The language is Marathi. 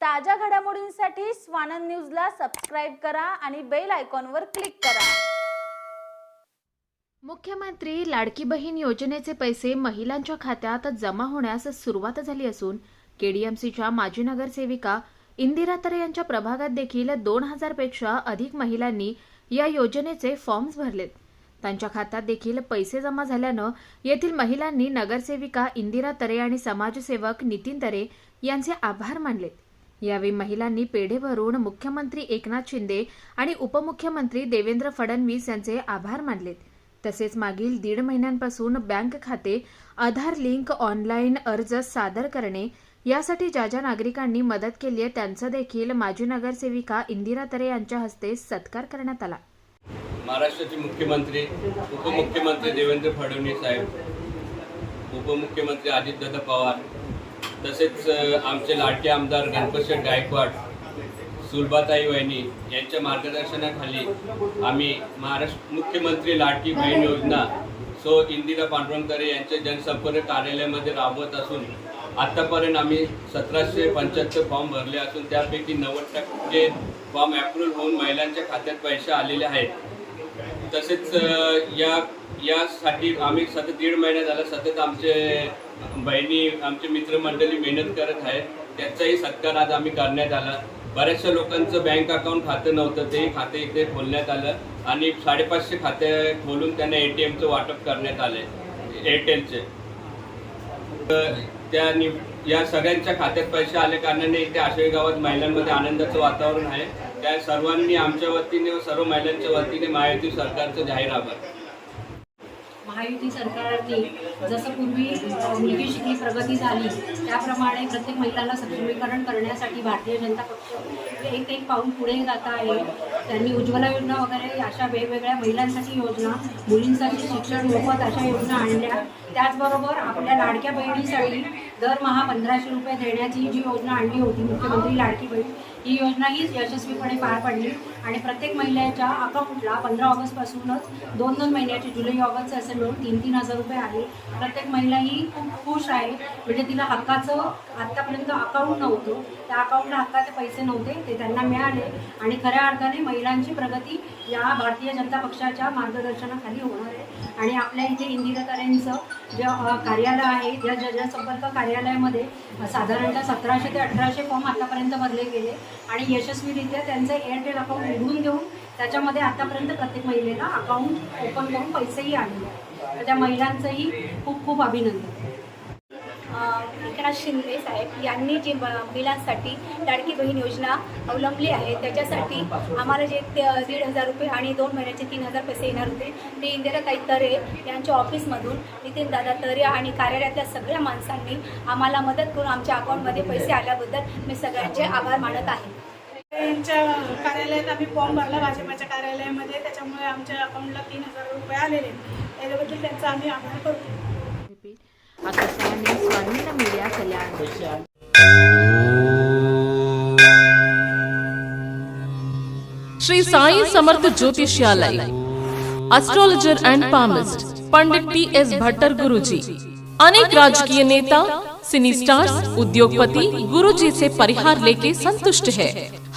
ताज्या घडामोडींसाठी स्वानंद न्यूजला सबस्क्राईब करा आणि बेल आयकॉनवर क्लिक करा. मुख्यमंत्री लाडकी बहीण योजनेचे पैसे महिलांच्या खात्यात जमा होण्यास सुरुवात झाली असून केडीएमसीच्या माजी नगरसेविका इंदिरा तरे यांच्या प्रभागात देखील दोन हजारपेक्षा अधिक महिलांनी या योजनेचे फॉर्म्स भरलेत. त्यांच्या खात्यात देखील पैसे जमा झाल्यानं येथील महिलांनी नगरसेविका इंदिरा तरे आणि समाजसेवक नितीन तरे यांचे आभार मानलेत. यावेळी महिलांनी पेढे भरून मुख्यमंत्री एकनाथ शिंदे आणि उपमुख्यमंत्री देवेंद्र फडणवीस यांचे आभार मानलेत. तसेच मागील दीड महिन्यांपासून बँक खाते आधार लिंक ऑनलाईन अर्ज सादर करणे यासाठी ज्या ज्या नागरिकांनी मदत केली आहे त्यांचा देखील माजी नगरसेविका इंदिरा तरे यांच्या हस्ते सत्कार करण्यात आला. महाराष्ट्राचे मुख्यमंत्री उपमुख्यमंत्री देवेंद्र फडणवीस साहेब उपमुख्यमंत्री अजितदादा पवार तसेच आमचे लाडके आमदार गणपतशेठ गायकवाड सुलभाताई वहिनी यांच्या मार्गदर्शनाखाली आम्ही महाराष्ट्र मुख्यमंत्री लाडकी बहीण योजना सो इंदिरा पांडुरंग तरे यांच्या जनसंपर्क कार्यालयामध्ये राबवत असून आत्तापर्यंत आम्ही सतराशे पंच्याहत्तर फॉर्म भरले असून त्यापैकी नव्वद टक्के फॉर्म अप्रूव्ह होऊन महिलांच्या खात्यात पैसे आलेले आहेत. तसेच या यासाठी आम्ही सतत दीड महिना झाला सतत आमचे बहिणी आमचे मित्रमंडळी मेहनत करत आहेत. त्याचाही सत्कार आज आम्ही करण्यात आला. बऱ्याचशा लोकांचं बँक अकाउंट खातं नव्हतं ते खाते इथे खोलण्यात आलं. आणि साडेपाचशे खाते खोलून त्यांना ए टी एमचं वाटप करण्यात आले एअरटेलचे. तर त्या नि या सगळ्यांच्या खात्यात पैसे आले कारणाने इथे आशय गावात महिलांमध्ये आनंदाचं वातावरण आहे. त्या सर्वांनी आमच्या वतीने व सर्व महिलांच्या वतीने महायुती सरकारचं जाहीर आभार. महायुती सरकारने जसं पूर्वी मुलगी शिकली प्रगती झाली त्याप्रमाणे प्रत्येक महिलांना सक्षमीकरण करण्यासाठी भारतीय जनता पक्ष एक एक पाऊल पुढे जात आहे. त्यांनी उज्ज्वला योजना वगैरे अशा वेगवेगळ्या महिलांसाठी योजना मुलींसाठी शिक्षण मोफत अशा योजना आणल्या. त्याचबरोबर आपल्या लाडक्या बहिणीसाठी दरमहा पंधराशे रुपये देण्याची जी योजना आणली होती मुख्यमंत्री लाडकी बहीण ही योजनाही यशस्वीपणे पार पडली आणि प्रत्येक महिलेच्या अकाउंटला पंधरा ऑगस्टपासूनच दोन दोन महिन्याचे जुलै ऑगस्ट असे मिळून तीन तीन हजार रुपये आले प्रत्येक महिला ही खूप खुश आहे. म्हणजे तिला हक्काचं आत्तापर्यंत अकाउंट नव्हतं. त्या अकाउंटला हक्काचे पैसे नव्हते ते त्यांना मिळाले. आणि खऱ्या अर्थाने महिलांची प्रगती या भारतीय जनता पक्षाच्या मार्गदर्शनाखाली होणार आहे. आणि आपल्या इथे इंदिरा तऱ्यांचं जे कार्यालय आहे या जनसंपर्क कार्यालयामध्ये साधारणतः सतराशे ते अठराशे फॉर्म आतापर्यंत भरले गेले. आणि यशस्वीरित्या त्यांचं एअरटेल अकाउंट उघडून घेऊन त्याच्यामध्ये आतापर्यंत प्रत्येक महिलेला अकाउंट ओपन करून पैसेही आणले. त्या महिलांचंही खूप खूप अभिनंदन. एकनाथ शिंदे साहेब यांनी जी महिलांसाठी लाडकी बहीण योजना अवलंबली आहे त्याच्यासाठी आम्हाला जे ते दीड हजार रुपये आणि दोन महिन्याचे तीन हजार पैसे येणार होते ते इंदिराताई तरे यांच्या ऑफिसमधून नितीन दादा तरे आणि कार्यालयातल्या सगळ्या माणसांनी आम्हाला मदत करून आमच्या अकाउंटमध्ये पैसे आल्याबद्दल मी सगळ्यांचे आभार मानत आहे. यांच्या कार्यालयात आम्ही फॉर्म भरला भाजपाच्या कार्यालयामध्ये त्याच्यामुळे आमच्या अकाउंटला तीन हजार रुपये आलेले. त्याच्याबद्दल त्यांचा आम्ही आभार करतो. Akashvani media Kalyan. Shri Sai Samarth Jyotishalay astrologer and palmist Pandit T S Bhattar Guruji. अनेक राजकीय नेता सिनी स्टार्स उद्योगपति गुरुजी से परिहार लेके संतुष्ट है।